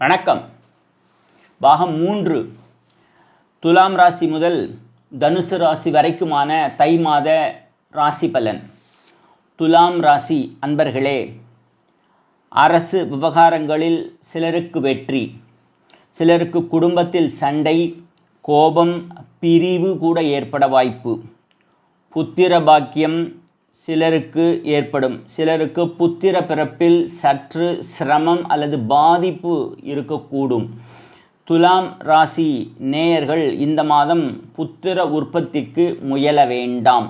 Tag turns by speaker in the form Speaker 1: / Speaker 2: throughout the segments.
Speaker 1: வணக்கம். பாகம் மூன்று. துலாம் ராசி முதல் தனுசு ராசி வரைக்குமான தை மாத ராசி பலன். துலாம் ராசி அன்பர்களே அரசு விவகாரங்களில் சிலருக்கு வெற்றி சிலருக்கு குடும்பத்தில் சண்டை கோபம் பிரிவு கூட ஏற்பட வாய்ப்பு. புத்திர பாக்கியம் சிலருக்கு ஏற்படும். சிலருக்கு புத்திர பிறப்பில் சற்று சிரமம் அல்லது பாதிப்பு இருக்கக்கூடும். துலாம் ராசி நேயர்கள் இந்த மாதம் புத்திர உற்பத்திக்கு முயல வேண்டாம்.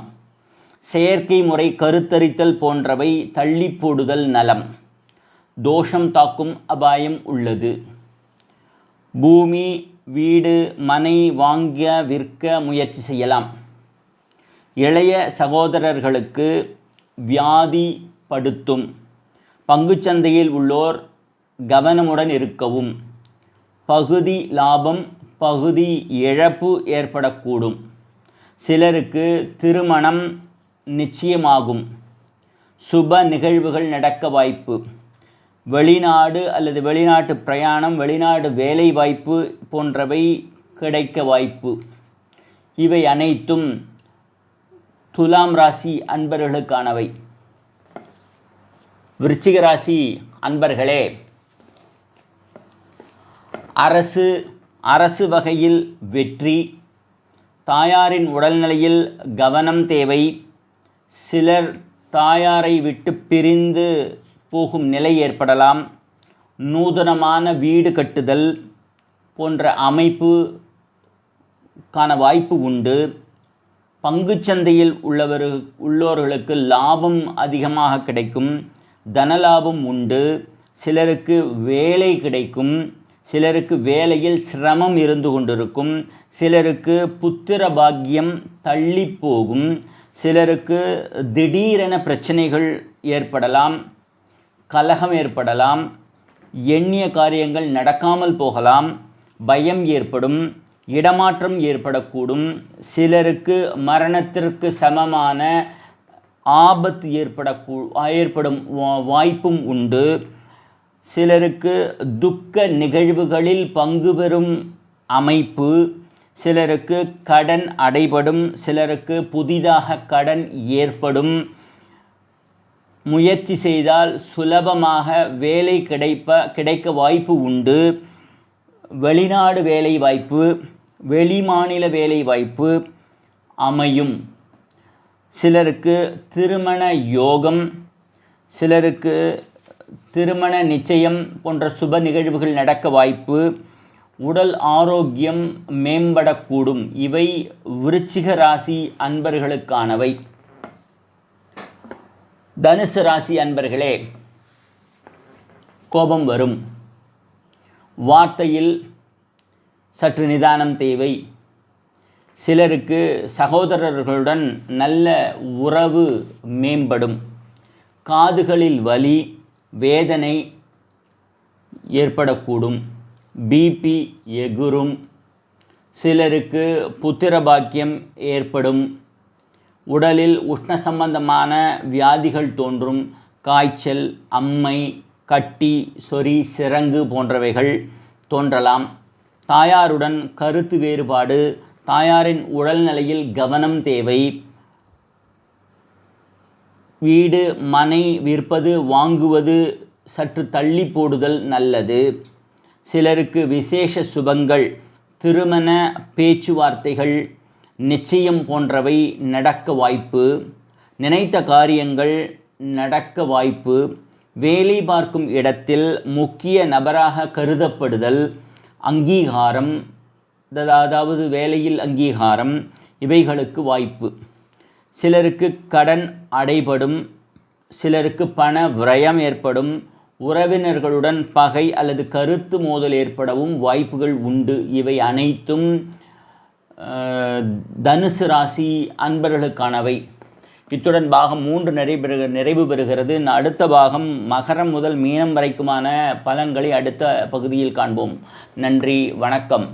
Speaker 1: செயற்கை முறை கருத்தரித்தல் போன்றவை தள்ளி போடுதல் நலம். தோஷம் தாக்கும் அபாயம் உள்ளது. பூமி வீடு மனை வாங்க விற்க முயற்சி செய்யலாம். இளைய சகோதரர்களுக்கு வியாதி படுத்தும் பங்குச்சந்தையில் உள்ளோர் கவனமுடன் இருக்கவும். பகுதி லாபம் பகுதி இழப்பு ஏற்படக்கூடும். சிலருக்கு திருமணம் நிச்சயமாகும். சுப நிகழ்வுகள் நடக்க வாய்ப்பு. வெளிநாடு அல்லது வெளிநாட்டு பிரயாணம் வெளிநாடு வேலை வாய்ப்பு போன்றவை கிடைக்க வாய்ப்பு. இவை அனைத்தும் துலாம் ராசி அன்பர்களுக்கானவை. விருச்சிக ராசி அன்பர்களே அரசு அரசு வகையில் வெற்றி தாயாரின் உடல்நிலையில் கவனம் தேவை சிலர் தாயாரை விட்டு பிரிந்து போகும் நிலை ஏற்படலாம் நூதனமான வீடு கட்டுதல் போன்ற அமைப்புக்கான வாய்ப்பு உண்டு. பங்குச்சந்தையில் உள்ளவர் உள்ளோர்களுக்கு லாபம் அதிகமாக கிடைக்கும் தனலாபம் உண்டு சிலருக்கு வேலை கிடைக்கும் சிலருக்கு வேலையில் சிரமம் இருந்து கொண்டிருக்கும் சிலருக்கு புத்திர பாக்கியம் தள்ளி போகும் சிலருக்கு திடீரென பிரச்சனைகள் ஏற்படலாம் கலகம் ஏற்படலாம் எண்ணிய காரியங்கள் நடக்காமல் போகலாம் பயம் ஏற்படும் இடமாற்றம் ஏற்படக்கூடும். சிலருக்கு மரணத்திற்கு சமமான ஆபத்து ஏற்படக்கூ ஏற்படும் வா- வாய்ப்பும் உண்டு. சிலருக்கு துக்க நிகழ்வுகளில் பங்கு பெறும் அமைப்பு. சிலருக்கு கடன் அடைபடும். சிலருக்கு புதிதாக கடன் ஏற்படும். முயற்சி செய்தால் சுலபமாக வேலை கிடைப்ப கிடைக்க வாய்ப்பு உண்டு. வெளிநாடு வேலை வாய்ப்பு. வெளிமாநில வேலை வாய்ப்பு அமையும். சிலருக்கு திருமண யோகம் சிலருக்கு திருமண நிச்சயம் போன்ற சுப நிகழ்வுகள் நடக்க வாய்ப்பு உடல் ஆரோக்கியம் மேம்படக்கூடும். இவை விருச்சிக ராசி அன்பர்களுக்கானவை. தனுசு ராசி அன்பர்களே கோபம் வரும். வார்த்தையில் சற்று நிதானம் தேவை. சிலருக்கு சகோதரர்களுடன் நல்ல உறவு மேம்படும். காதுகளில் வலி வேதனை ஏற்படக்கூடும். பிபி எகுரும் சிலருக்கு புத்திர பாக்கியம் ஏற்படும். உடலில் உஷ்ண சம்பந்தமான வியாதிகள் தோன்றும். காய்ச்சல் அம்மை கட்டி சொறி சிறங்கு போன்றவைகள் தோன்றலாம். தாயாருடன் கருத்து வேறுபாடு தாயாரின் உடல்நிலையில் கவனம் தேவை. வீடு மனை விற்பது வாங்குவது சற்று தள்ளி போடுதல் நல்லது. சிலருக்கு விசேஷ சுபங்கள் திருமண பேச்சுவார்த்தைகள் நிச்சயம் போன்றவை நடக்க வாய்ப்பு. நினைத்த காரியங்கள் நடக்க வாய்ப்பு. வேலை பார்க்கும் இடத்தில் முக்கிய நபராக கருதப்படுதல். அங்கீகாரம் அதாவது வேலையில் அங்கீகாரம் இவைகளுக்கு வாய்ப்பு. சிலருக்கு கடன் அடைபடும் சிலருக்கு பண விரயம் ஏற்படும் உறவினர்களுடன் பகை அல்லது கருத்து மோதல் ஏற்படவும் வாய்ப்புகள் உண்டு. இவை அனைத்தும் தனுசு ராசி அன்பர்களுக்கானவை. இத்துடன் பாகம் மூன்று நிறைவு நிறைவு பெறுகிறது. அடுத்த பாகம் மகரம் முதல் மீனம் வரைக்குமான பலன்களை அடுத்த பகுதியில் காண்போம். நன்றி வணக்கம்.